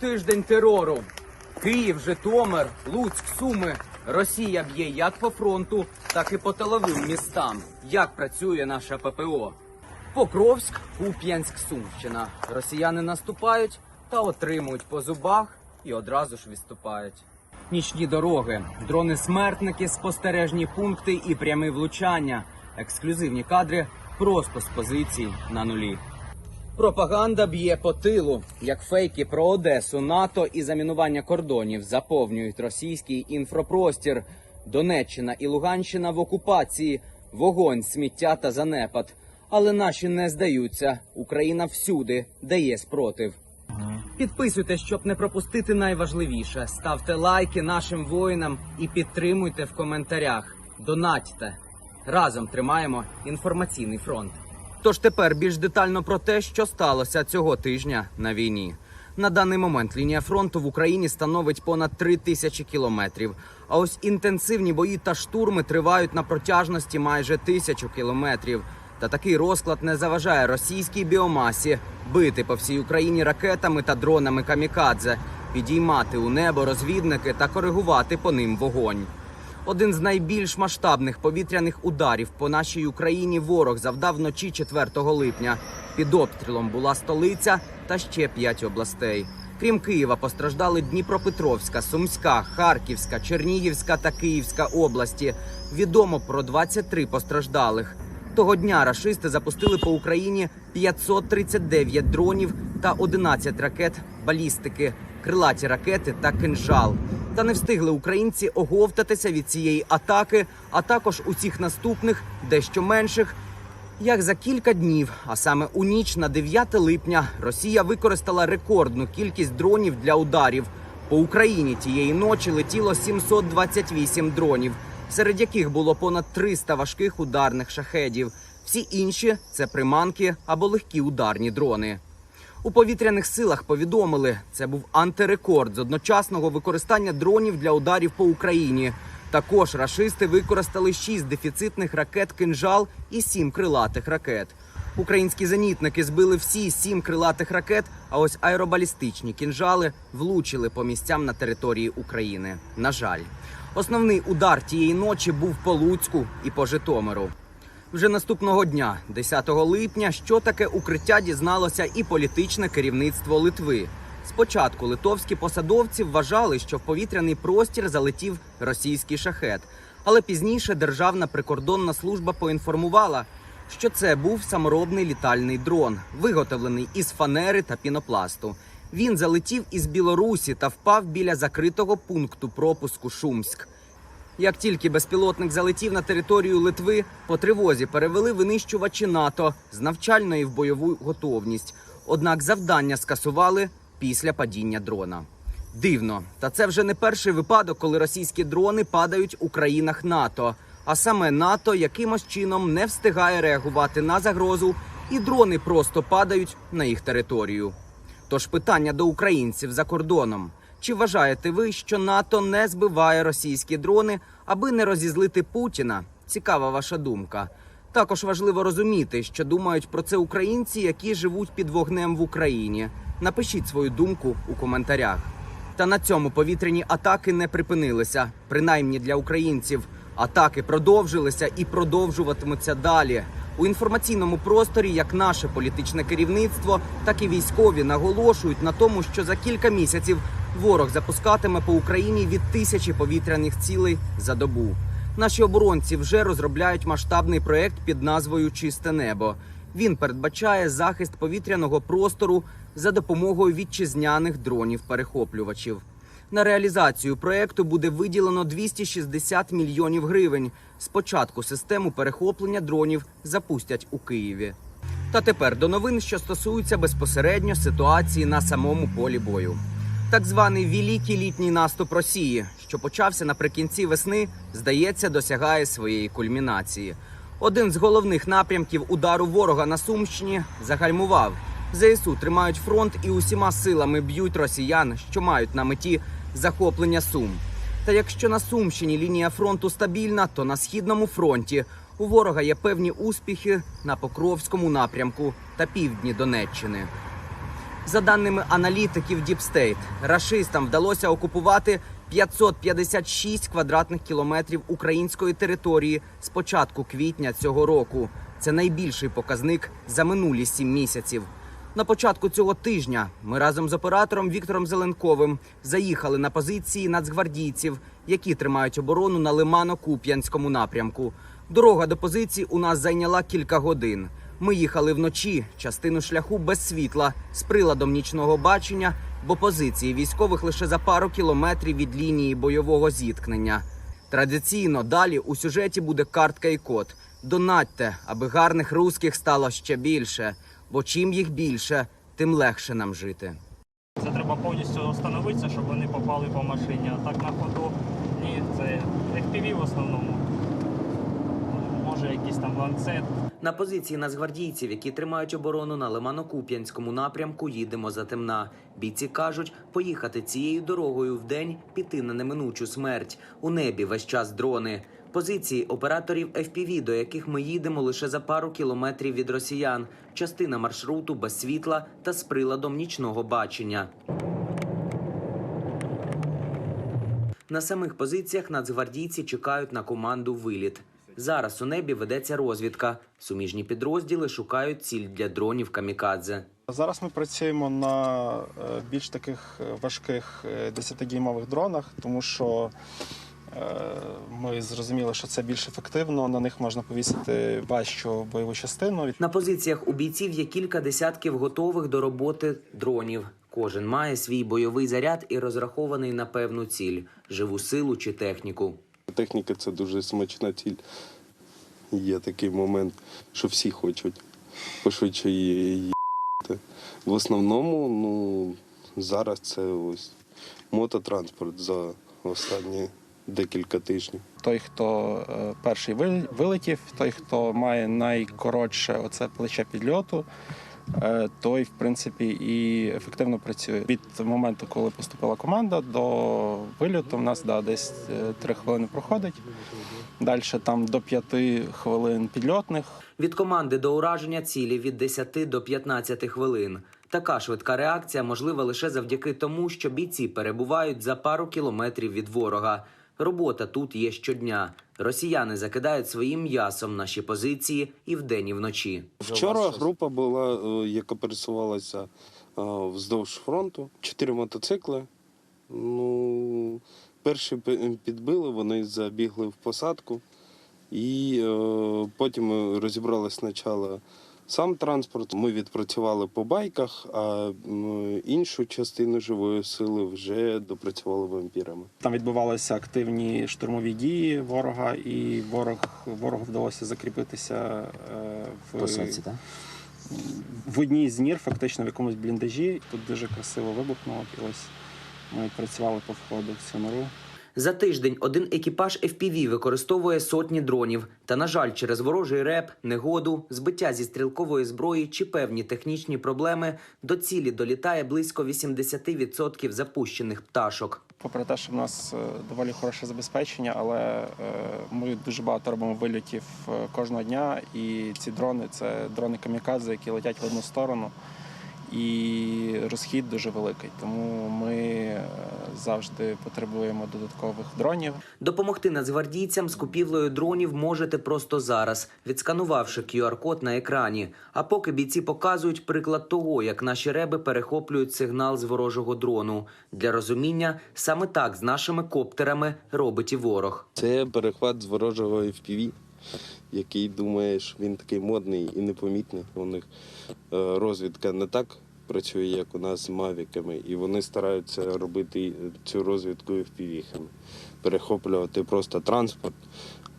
Тиждень терору. Київ, Житомир, Луцьк, Суми. Росія б'є як по фронту, так і по тиловим містам. Як працює наша ППО? Покровськ, Куп'янськ, Сумщина. Росіяни наступають та отримують по зубах і одразу ж відступають. Нічні дороги, дрони-смертники, спостережні пункти і прямі влучання. Ексклюзивні кадри просто з позицій на нулі. Пропаганда б'є по тилу, як фейки про Одесу, НАТО і замінування кордонів заповнюють російський інфропростір. Донеччина і Луганщина в окупації, вогонь, сміття та занепад. Але наші не здаються. Україна всюди дає спротив. Підписуйтесь, щоб не пропустити найважливіше. Ставте лайки нашим воїнам і підтримуйте в коментарях. Донатьте. Разом тримаємо інформаційний фронт. Тож тепер більш детально про те, що сталося цього тижня на війні. На даний момент лінія фронту в Україні становить понад три тисячі кілометрів. А ось інтенсивні бої та штурми тривають на протяжності майже тисячу кілометрів. Та такий розклад не заважає російській біомасі бити по всій Україні ракетами та дронами камікадзе, підіймати у небо розвідники та коригувати по ним вогонь. Один з найбільш масштабних повітряних ударів по нашій Україні ворог завдав вночі 4 липня. Під обстрілом була столиця та ще п'ять областей. Крім Києва, постраждали Дніпропетровська, Сумська, Харківська, Чернігівська та Київська області. Відомо про 23 постраждалих. Того дня рашисти запустили по Україні 539 дронів та 11 ракет балістики, крилаті ракети та кинжал. Та не встигли українці оговтатися від цієї атаки, а також усіх наступних, дещо менших. Як за кілька днів, а саме у ніч на 9 липня, Росія використала рекордну кількість дронів для ударів. По Україні тієї ночі летіло 728 дронів, серед яких було понад 300 важких ударних шахедів. Всі інші це приманки або легкі ударні дрони. У повітряних силах повідомили, це був антирекорд з одночасного використання дронів для ударів по Україні. Також рашисти використали шість дефіцитних ракет кинжал і сім крилатих ракет. Українські зенітники збили всі сім крилатих ракет, а ось аеробалістичні кінжали влучили по місцям на території України. На жаль, основний удар тієї ночі був по Луцьку і по Житомиру. Вже наступного дня, 10 липня, що таке укриття дізналося і політичне керівництво Литви. Спочатку литовські посадовці вважали, що в повітряний простір залетів російський шахет, але пізніше Державна прикордонна служба поінформувала, що це був саморобний літальний дрон, виготовлений із фанери та пінопласту. Він залетів із Білорусі та впав біля закритого пункту пропуску Шумськ. Як тільки безпілотник залетів на територію Литви, по тривозі перевели винищувачі НАТО з навчальної в бойову готовність. Однак завдання скасували після падіння дрона. Дивно, та це вже не перший випадок, коли російські дрони падають у країнах НАТО. А саме НАТО якимось чином не встигає реагувати на загрозу, і дрони просто падають на їх територію. Тож питання до українців за кордоном: чи вважаєте ви, що НАТО не збиває російські дрони, аби не розізлити Путіна? Цікава ваша думка. Також важливо розуміти, що думають про це українці, які живуть під вогнем в Україні. Напишіть свою думку у коментарях. Та на цьому повітряні атаки не припинилися, принаймні для українців. Атаки продовжилися і продовжуватимуться далі. У інформаційному просторі як наше політичне керівництво, так і військові наголошують на тому, що за кілька місяців ворог запускатиме по Україні від тисячі повітряних цілей за добу. Наші оборонці вже розробляють масштабний проект під назвою Чисте небо. Він передбачає захист повітряного простору за допомогою вітчизняних дронів-перехоплювачів. На реалізацію проекту буде виділено 260 мільйонів гривень. Спочатку систему перехоплення дронів запустять у Києві. Та тепер до новин, що стосуються безпосередньо ситуації на самому полі бою. Так званий великий літній наступ Росії, що почався наприкінці весни, здається, досягає своєї кульмінації. Один з головних напрямків удару ворога на Сумщині загальмував. ЗСУ тримають фронт і усіма силами б'ють росіян, що мають на меті захоплення Сум. Та якщо на Сумщині лінія фронту стабільна, то на східному фронті у ворога є певні успіхи на Покровському напрямку та півдні Донеччини. За даними аналітиків Deep State, рашистам вдалося окупувати 556 квадратних кілометрів української території з початку квітня цього року. Це найбільший показник за минулі сім місяців. На початку цього тижня ми разом з оператором Віктором Зеленковим заїхали на позиції нацгвардійців, які тримають оборону на Лимано-Куп'янському напрямку. Дорога до позиції у нас зайняла кілька годин. Ми їхали вночі, частину шляху без світла, з приладом нічного бачення, бо позиції військових лише за пару кілометрів від лінії бойового зіткнення. Традиційно далі у сюжеті буде картка і код. Донатьте, аби гарних русських стало ще більше. Бо чим їх більше, тим легше нам жити. Це треба повністю встановитися, щоб вони попали по машині. А так на ходу ні, це FPV в основному. Може якийсь там ланцет. На позиції нацгвардійців, які тримають оборону на Лимано-Куп'янському напрямку, їдемо за темна. Бійці кажуть, поїхати цією дорогою вдень піти на неминучу смерть. У небі весь час дрони. Позиції операторів FPV, до яких ми їдемо лише за пару кілометрів від росіян. Частина маршруту без світла та з приладом нічного бачення. На самих позиціях нацгвардійці чекають на команду виліт. Зараз у небі ведеться розвідка. Суміжні підрозділи шукають ціль для дронів камікадзе. Зараз ми працюємо на е, більш таких е, важких е, 10-дюймових дронах, тому що е, ми зрозуміли, що це більш ефективно. На них можна повісити важчу бойову частину. На позиціях у бійців є кілька десятків готових до роботи дронів. Кожен має свій бойовий заряд і розрахований на певну ціль живу силу чи техніку. Техніка це дуже смачна ціль. Є такий момент, що всі хочуть пошвидше її їсти. В основному, ну, зараз це ось мототранспорт за останні декілька тижнів. Той, хто е, перший вилетів, той, хто має найкоротше оце плече підльоту, той, в принципі, і ефективно працює. Від моменту, коли поступила команда, до вильоту в нас да, десь е, три хвилини проходить. Далі там до п'яти хвилин підльотних. Від команди до ураження цілі від 10 до 15 хвилин. Така швидка реакція можлива лише завдяки тому, що бійці перебувають за пару кілометрів від ворога. Робота тут є щодня. Росіяни закидають своїм м'ясом наші позиції і вдень, і вночі. Вчора група була, е, яка пересувалася е, вздовж фронту. Чотири мотоцикли. Ну, перші підбили, вони забігли в посадку. І е, потім розібрали спочатку сам транспорт. Ми відпрацювали по байках, а іншу частину живої сили вже допрацювали вампірами. Там відбувалися активні штурмові дії ворога, і ворог ворогу вдалося закріпитися е, в, так? в одній з нір, фактично в якомусь бліндажі. Тут дуже красиво вибухнуло. І ось ми працювали по входу в цю нору. За тиждень один екіпаж FPV використовує сотні дронів. Та, на жаль, через ворожий реп, негоду, збиття зі стрілкової зброї чи певні технічні проблеми до цілі долітає близько 80% запущених пташок. Попри те, що в нас е, доволі хороше забезпечення, але е, ми дуже багато робимо вильотів е, кожного дня, і ці дрони це дрони камікадзе, які летять в одну сторону. І розхід дуже великий, тому ми е, завжди потребуємо додаткових дронів. Допомогти нацгвардійцям з купівлею дронів можете просто зараз, відсканувавши QR-код на екрані. А поки бійці показують приклад того, як наші реби перехоплюють сигнал з ворожого дрону. Для розуміння, саме так з нашими коптерами робить і ворог. Це перехват з ворожого FPV, який думає, він такий модний і непомітний. У них е, розвідка не так працює, як у нас з мавіками, і вони стараються робити цю розвідку FPV-хами. перехоплювати просто транспорт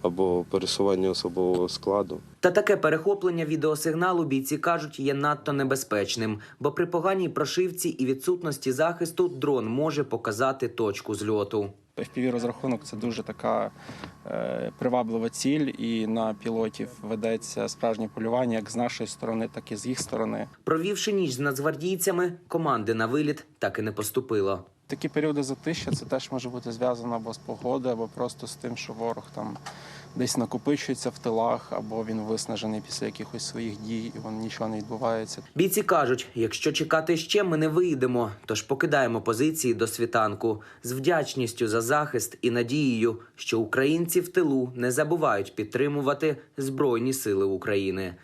або пересування особового складу. Та таке перехоплення відеосигналу бійці кажуть є надто небезпечним, бо при поганій прошивці і відсутності захисту дрон може показати точку зльоту. Fpv розрахунок це дуже така е, приваблива ціль, і на пілотів ведеться справжнє полювання як з нашої сторони, так і з їх сторони. Провівши ніч з нацгвардійцями, команди на виліт так і не поступило. Такі періоди затища це теж може бути зв'язано або з погодою, або просто з тим, що ворог там десь накопичується в тилах, або він виснажений після якихось своїх дій, і вон нічого не відбувається. Бійці кажуть, якщо чекати ще, ми не вийдемо, тож покидаємо позиції до світанку з вдячністю за захист і надією, що українці в тилу не забувають підтримувати Збройні Сили України.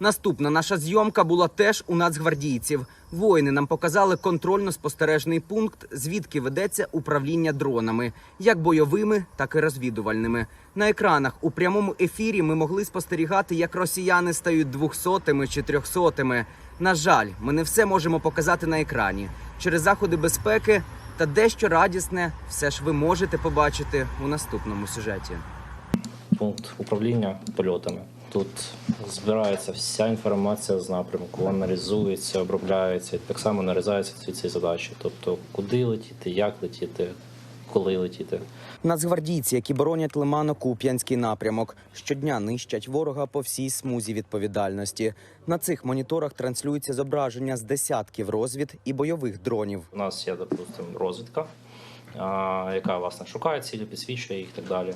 Наступна наша зйомка була теж у нацгвардійців. Воїни нам показали контрольно-спостережний пункт, звідки ведеться управління дронами, як бойовими, так і розвідувальними. На екранах у прямому ефірі ми могли спостерігати, як росіяни стають двохсотими чи трьохсотими. На жаль, ми не все можемо показати на екрані через заходи безпеки та дещо радісне все ж ви можете побачити у наступному сюжеті. пункт управління польотами. Тут збирається вся інформація з напрямку, аналізується, обробляється, так само нарізаються всі ці задачі. Тобто, куди летіти, як летіти, коли летіти. Нацгвардійці, які боронять Лимано-Куп'янський напрямок, щодня нищать ворога по всій смузі відповідальності. На цих моніторах транслюється зображення з десятків розвід і бойових дронів. У нас є, допустимо, розвідка, яка власне шукає цілі, підсвічує їх і так далі.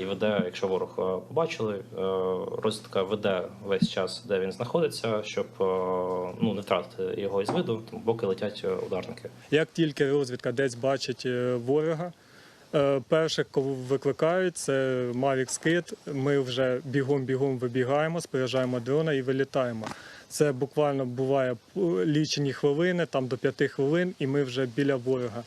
І веде, якщо ворог побачили, е, розвідка веде весь час, де він знаходиться, щоб е, ну не втратити його із виду, поки летять е, ударники. Як тільки розвідка десь бачить ворога, перше, кого викликають, це Mavic Skid. Ми вже бігом-бігом вибігаємо, споряджаємо дрона і вилітаємо. Це буквально буває лічені хвилини, там до п'яти хвилин, і ми вже біля ворога.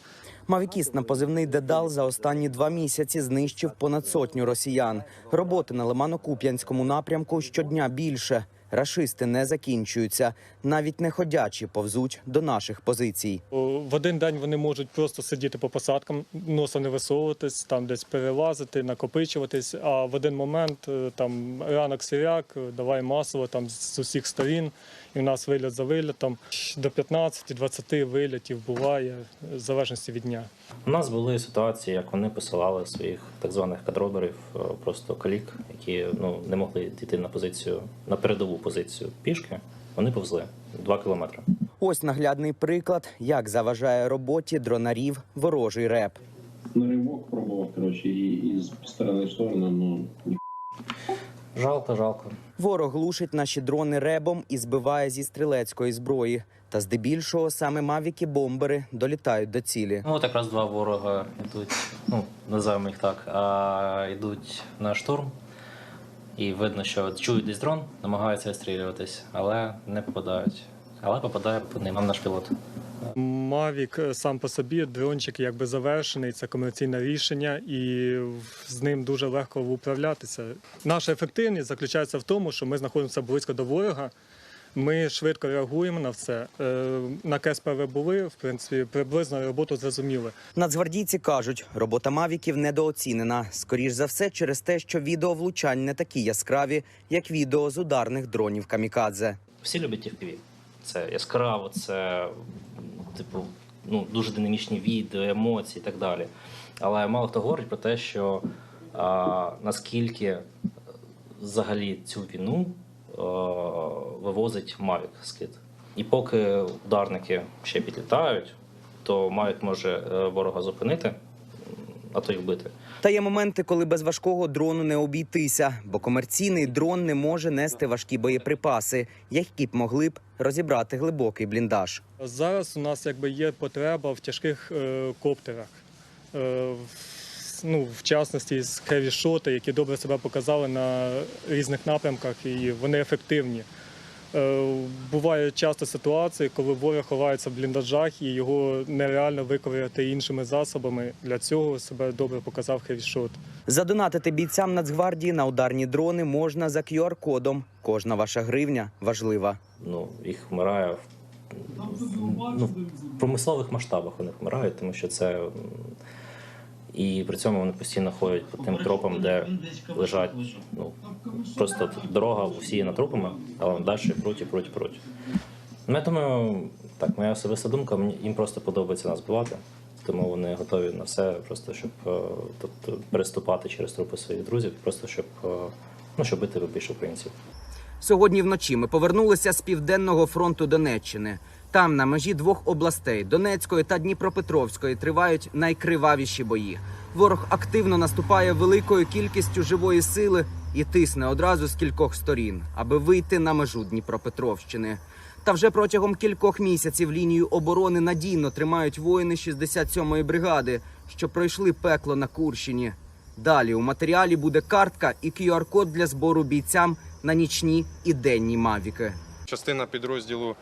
Мавікіст на позивний Дедал за останні два місяці знищив понад сотню росіян. Роботи на Лимано-Куп'янському напрямку щодня більше. Рашисти не закінчуються, навіть не ходячі повзуть до наших позицій. В один день вони можуть просто сидіти по посадкам, носа не висовуватись, там десь перелазити, накопичуватись. А в один момент е, там ранок сіряк, давай масово там з усіх сторін. І в нас виліт за вилітом. До 15-20 вилітів буває, в залежності від дня. У нас були ситуації, як вони посилали своїх так званих кадроберів, е, просто калік, які ну не могли дійти на позицію на передову позицію пішки. Вони повзли два кілометри. Ось наглядний приклад, як заважає роботі дронарів ворожий реп. на ривок пробував, коротше, і, і з сторони в сторону, ну ні. Жалко, жалко. Ворог глушить наші дрони ребом і збиває зі стрілецької зброї. Та здебільшого саме мавіки бомбери долітають до цілі. Ну от якраз два ворога йдуть, ну називаємо їх так, а йдуть на штурм. І видно, що чують десь дрон, намагаються відстрілюватись, але не попадають. Але попадає по ним наш пілот. Мавік е, сам по собі дрончик якби завершений, це комерційне рішення, і з ним дуже легко управлятися. Наша ефективність заключається в тому, що ми знаходимося близько до ворога. Ми швидко реагуємо на все. Е, На КСПВ були, в принципі, приблизно роботу зрозуміли. Нацгвардійці кажуть, робота мавіків недооцінена. Скоріш за все, через те, що відео влучань не такі яскраві, як відео з ударних дронів камікадзе. Всі люблять FPV. Це яскраво, це типу ну, дуже динамічні відео, емоції і так далі. Але мало хто говорить про те, що а, наскільки взагалі цю війну а, вивозить Mavic скид. І поки ударники ще підлітають, то Mavic може е, ворога зупинити, а то й вбити. Та є моменти, коли без важкого дрону не обійтися, бо комерційний дрон не може нести важкі боєприпаси, які б могли б розібрати глибокий бліндаж. Зараз у нас якби є потреба в тяжких е, коптерах. Е, ну, в частності з хевішоти, які добре себе показали на різних напрямках, і вони ефективні. Е, бувають часто ситуації, коли ворог ховається в бліндажах і його нереально виковиряти іншими засобами. Для цього себе добре показав хевішот. Задонатити бійцям Нацгвардії на ударні дрони можна за QR-кодом. Кожна ваша гривня важлива. ну, їх вмирає ну, в промислових масштабах вони вмирають, тому що це. І при цьому вони постійно ходять по тим тропам, де лежать ну, просто дорога усіяна трупами, але далі пруть і пруть. Ну, я думаю, так, моя особиста думка, їм просто подобається нас бивати, тому вони готові на все, просто щоб тобто, переступати через трупи своїх друзів, просто щоб, е, ну, щоб бити більше українців. Сьогодні вночі ми повернулися з південного фронту Донеччини. Там, на межі двох областей Донецької та Дніпропетровської, тривають найкривавіші бої. Ворог активно наступає великою кількістю живої сили і тисне одразу з кількох сторін, аби вийти на межу Дніпропетровщини. Та вже протягом кількох місяців лінію оборони надійно тримають воїни 67-ї бригади, що пройшли пекло на Курщині. Далі у матеріалі буде картка і QR-код для збору бійцям на нічні і денні мавіки. Частина підрозділу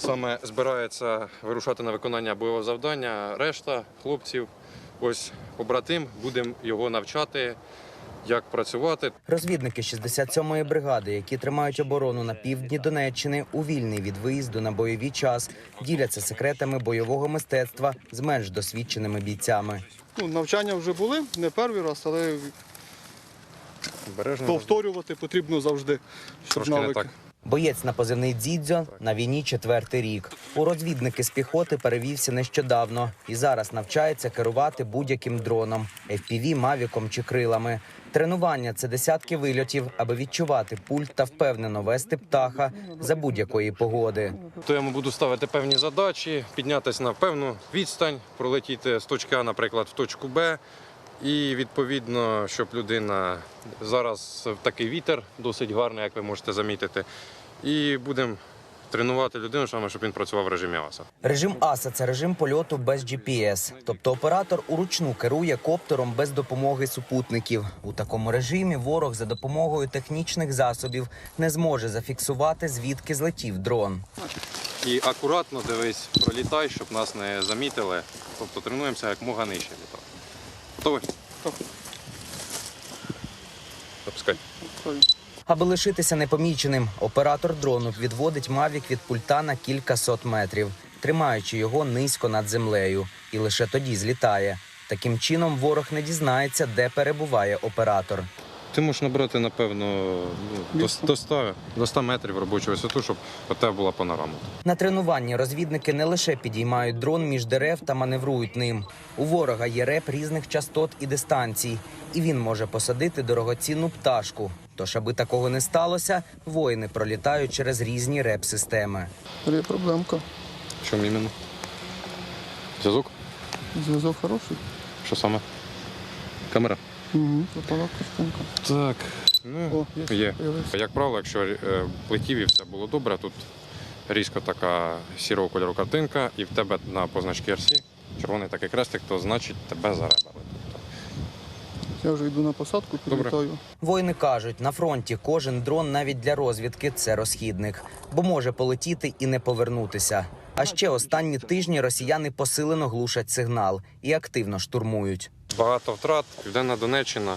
саме збирається вирушати на виконання бойового завдання. Решта хлопців, ось побратим, будемо його навчати, як працювати. Розвідники 67-ї бригади, які тримають оборону на півдні Донеччини, у вільний від виїзду на бойовий час, діляться секретами бойового мистецтва з менш досвідченими бійцями. Ну, навчання вже були, не перший раз, але Бережно повторювати потрібно завжди. Щоб трошки не так. Боєць на позивний Дзідзьо на війні четвертий рік. У розвідники з піхоти перевівся нещодавно і зараз навчається керувати будь-яким дроном FPV, мавіком чи крилами. Тренування це десятки вильотів, аби відчувати пульт та впевнено вести птаха за будь-якої погоди. То я йому буду ставити певні задачі, піднятися на певну відстань, пролетіти з точки А, наприклад, в точку Б. І відповідно, щоб людина зараз такий вітер досить гарний, як ви можете замітити. І будемо тренувати людину, саме, щоб він працював в режимі АСА. Режим АСА це режим польоту без GPS, тобто оператор уручну керує коптером без допомоги супутників. У такому режимі ворог за допомогою технічних засобів не зможе зафіксувати звідки злетів дрон. І акуратно дивись, пролітай, щоб нас не замітили. Тобто тренуємося як мога нижче літати. Готовий? Запускай. Аби лишитися непоміченим, оператор дрону відводить мавік від пульта на кілька сот метрів, тримаючи його низько над землею, і лише тоді злітає. Таким чином ворог не дізнається, де перебуває оператор. Ти можеш набрати, напевно, ну, до, до, 100, до 100 метрів робочу висоту, щоб у тебе була панорама. На тренуванні розвідники не лише підіймають дрон між дерев та маневрують ним. У ворога є реп різних частот і дистанцій, і він може посадити дорогоцінну пташку. Тож, аби такого не сталося, воїни пролітають через різні реп-системи. Є проблемка. В чому іменно? Зв'язок? Зв'язок хороший. Що саме? Камера? Угу. Картинка. Так. Ну, О, є. Появився. Як правило, якщо е, плетів і все було добре, тут різко така сірого кольору картинка, і в тебе на позначці RC червоний такий крестик, то значить тебе заребали. Я вже йду на посадку, Добре. Воїни кажуть, на фронті кожен дрон навіть для розвідки це розхідник, бо може полетіти і не повернутися. А ще останні тижні росіяни посилено глушать сигнал і активно штурмують. Багато втрат. Південна Донеччина.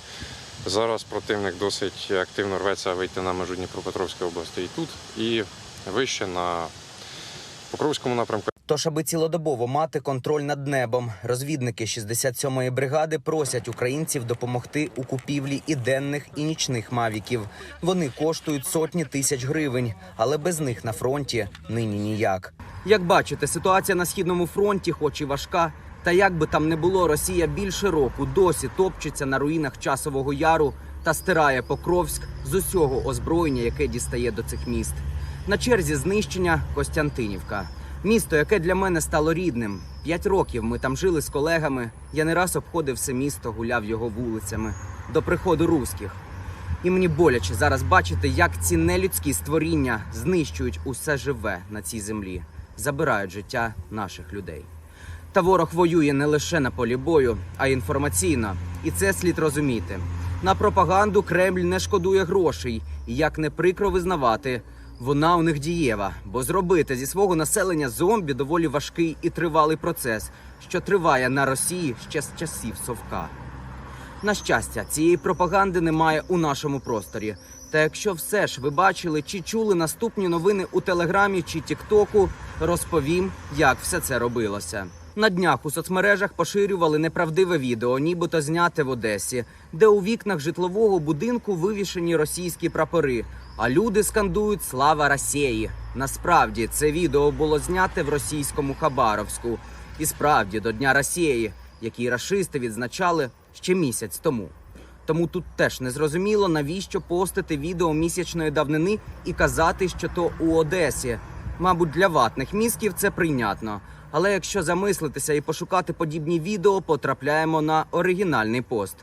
Зараз противник досить активно рветься вийти на межу Дніпропетровської області і тут, і вище на Покровському напрямку. Тож, аби цілодобово мати контроль над небом, розвідники 67-ї бригади просять українців допомогти у купівлі і денних, і нічних мавіків. Вони коштують сотні тисяч гривень, але без них на фронті нині ніяк. Як бачите, ситуація на східному фронті, хоч і важка, та як би там не було, Росія більше року досі топчеться на руїнах часового яру та стирає Покровськ з усього озброєння, яке дістає до цих міст. На черзі знищення Костянтинівка. Місто, яке для мене стало рідним. П'ять років ми там жили з колегами. Я не раз обходив все місто, гуляв його вулицями до приходу руських. І мені боляче зараз бачити, як ці нелюдські створіння знищують усе живе на цій землі, забирають життя наших людей. Та ворог воює не лише на полі бою, а й інформаційно. І це слід розуміти. На пропаганду Кремль не шкодує грошей, і як не прикро визнавати, вона у них дієва, бо зробити зі свого населення зомбі доволі важкий і тривалий процес, що триває на Росії ще з часів Совка. На щастя, цієї пропаганди немає у нашому просторі. Та якщо все ж ви бачили чи чули наступні новини у Телеграмі чи Тіктоку, розповім, як все це робилося. На днях у соцмережах поширювали неправдиве відео, нібито зняте в Одесі, де у вікнах житлового будинку вивішені російські прапори, а люди скандують Слава Росії. Насправді це відео було зняте в російському Хабаровську. І справді до Дня Росії, який рашисти відзначали ще місяць тому. Тому тут теж не зрозуміло, навіщо постити відео місячної давнини і казати, що то у Одесі. Мабуть, для ватних мізків це прийнятно. Але якщо замислитися і пошукати подібні відео, потрапляємо на оригінальний пост,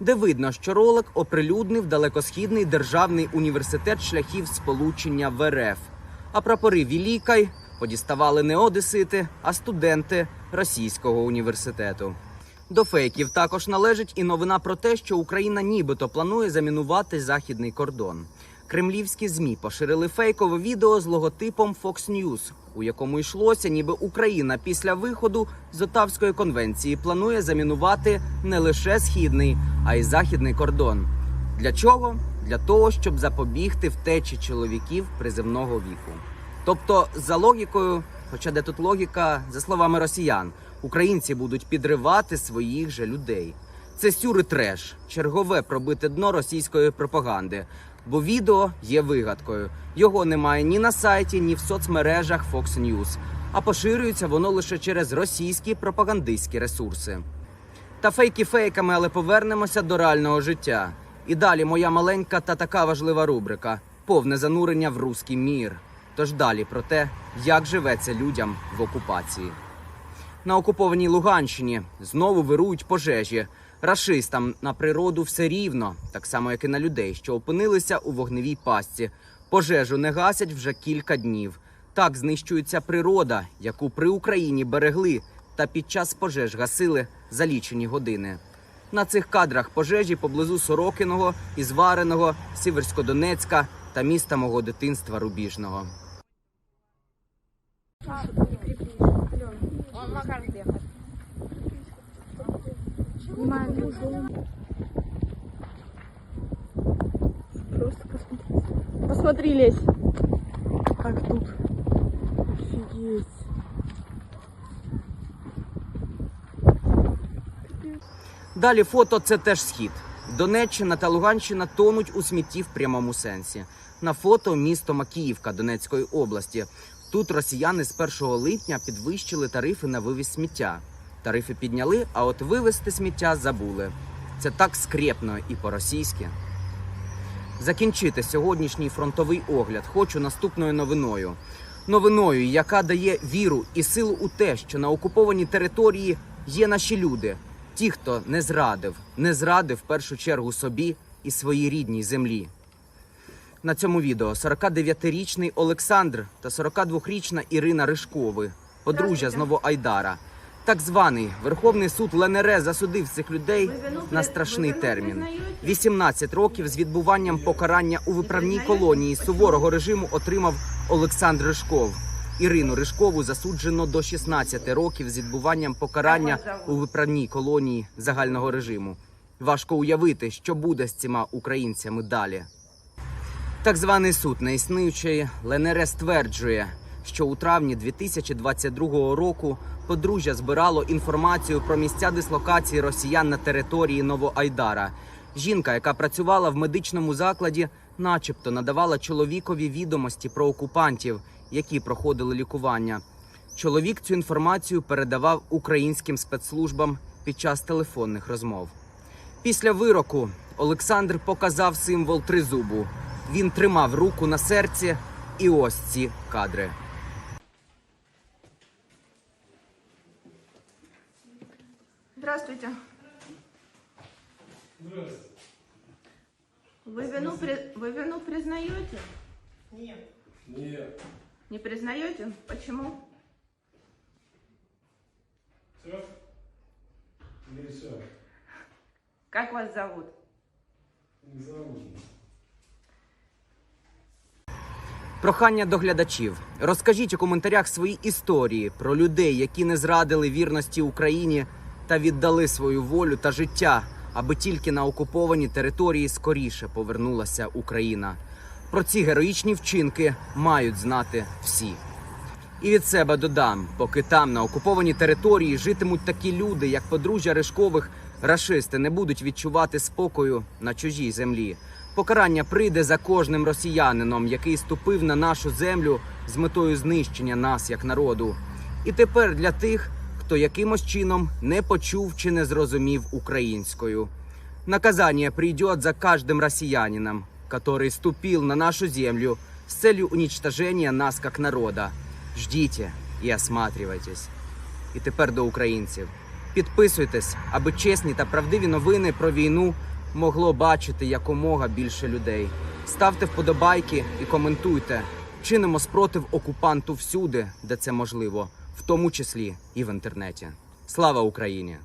де видно, що ролик оприлюднив далекосхідний державний університет шляхів сполучення в РФ. А прапори Вілікай подіставали не одесити, а студенти російського університету. До фейків також належить і новина про те, що Україна нібито планує замінувати західний кордон. Кремлівські змі поширили фейкове відео з логотипом Fox News, у якому йшлося, ніби Україна після виходу з Отавської конвенції планує замінувати не лише східний, а й західний кордон. Для чого? Для того, щоб запобігти втечі чоловіків приземного віку. Тобто, за логікою, хоча де тут логіка, за словами росіян, українці будуть підривати своїх же людей. Це сюри треш, чергове пробите дно російської пропаганди. Бо відео є вигадкою. Його немає ні на сайті, ні в соцмережах Fox News, а поширюється воно лише через російські пропагандистські ресурси. Та фейки фейками, але повернемося до реального життя. І далі моя маленька та така важлива рубрика повне занурення в руський мір. Тож далі про те, як живеться людям в окупації. На окупованій Луганщині знову вирують пожежі. Рашистам на природу все рівно, так само як і на людей, що опинилися у вогневій пастці. Пожежу не гасять вже кілька днів. Так знищується природа, яку при Україні берегли та під час пожеж гасили за лічені години. На цих кадрах пожежі поблизу Сорокиного, Ізвареного, Сіверськодонецька та міста мого дитинства Рубіжного. Просто посмотри. Посмотри, Лесь. Как тут. Офигеть. Далі фото це теж схід. Донеччина та Луганщина тонуть у смітті в прямому сенсі. На фото місто Макіївка Донецької області. Тут росіяни з 1 липня підвищили тарифи на вивіз сміття. Тарифи підняли, а от вивезти сміття забули. Це так скрепно і по-російськи. Закінчити сьогоднішній фронтовий огляд хочу наступною новиною. Новиною, яка дає віру і силу у те, що на окупованій території є наші люди, ті, хто не зрадив, не зрадив в першу чергу собі і своїй рідній землі. На цьому відео 49-річний Олександр та 42-річна Ірина Ришкови, подружжя з Новоайдара. Так званий Верховний суд ЛНР засудив цих людей на страшний термін. 18 років з відбуванням покарання у виправній колонії суворого режиму отримав Олександр Ришков. Ірину Ришкову засуджено до 16 років з відбуванням покарання у виправній колонії загального режиму. Важко уявити, що буде з цими українцями далі. Так званий суд неіснуючої ЛНР стверджує, що у травні 2022 року подружжя збирало інформацію про місця дислокації росіян на території Новоайдара. Жінка, яка працювала в медичному закладі, начебто надавала чоловікові відомості про окупантів, які проходили лікування. Чоловік цю інформацію передавав українським спецслужбам під час телефонних розмов. Після вироку Олександр показав символ тризубу. Він тримав руку на серці, і ось ці кадри. Здравствуйте. Здравствуйте. Вы вину, при- вы вину признаете? Нет. Нет. Не признаете? Почему? Как вас зовут? Прохання до глядачів. Розкажіть у коментарях свої історії про людей, які не зрадили вірності Україні та віддали свою волю та життя, аби тільки на окуповані території скоріше повернулася Україна. Про ці героїчні вчинки мають знати всі. І від себе додам, поки там на окупованій території житимуть такі люди, як подружжя Ришкових, рашисти не будуть відчувати спокою на чужій землі. Покарання прийде за кожним росіянином, який ступив на нашу землю з метою знищення нас як народу. І тепер для тих, хто якимось чином не почув чи не зрозумів українською. Наказание придет за каждым россиянином, который ступил на нашу землю с целью уничтожения нас как народа. Ждите і осматривайтесь. І тепер до українців. Підписуйтесь, аби чесні та правдиві новини про війну могло бачити якомога більше людей. Ставте вподобайки і коментуйте. Чинимо спротив окупанту всюди, де це можливо, в тому числі і в інтернеті. Слава Україні!